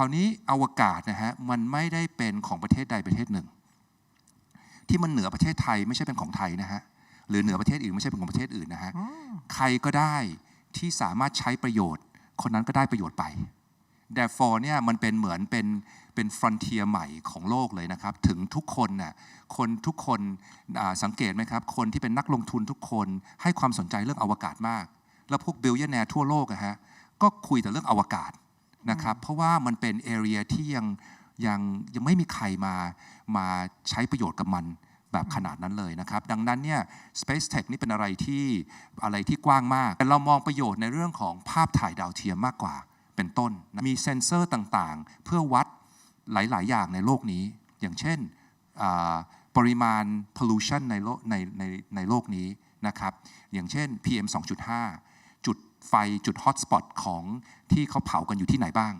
คราวนี้อวกาศนะฮะมันไม่ได้เป็นของประเทศใดประเทศหนึ่ง ที่มันเหนือประเทศไทยไม่ใช่เป็นของไทยนะฮะหรือเหนือประเทศอื่นไม่ใช่เป็นของประเทศอื่นนะฮะใครก็ได้ที่สามารถใช้ประโยชน์ คนนั้นก็ได้ประโยชน์ไป therefore เนี่ยมันเป็นเหมือนเป็นเป็น frontier ใหม่ของโลกเลยนะครับ ถึงทุกคนน่ะคนทุกคนอ่าสังเกตไหมครับ คนที่เป็นนักลงทุนทุกคนให้ความสนใจเรื่องอวกาศมาก แล้วพวก billionaire ทั่วโลกอะฮะก็คุยแต่เรื่องอวกาศ นะครับ เพราะว่ามันเป็น area ที่ยังยังยังไม่มีใครมามาใช้ประโยชน์กับมันแบบขนาดนั้นเลยนะครับ ดังนั้นเนี่ย Space Tech นี่เป็นอะไรที่อะไรที่กว้างมาก แต่เรามองประโยชน์ในเรื่องของภาพถ่ายดาวเทียมมากกว่าเป็นต้นนะมีเซ็นเซอร์ต่างๆ เพื่อวัดหลาย ๆ อย่างในโลกนี้ อย่างเช่นปริมาณ pollution ในโลกในในในโลกนี้นะครับ อย่างเช่น PM 2.5 จุดไฟจุดฮอตสปอตของที่เขาเผากันอยู่ที่ไหนบ้าง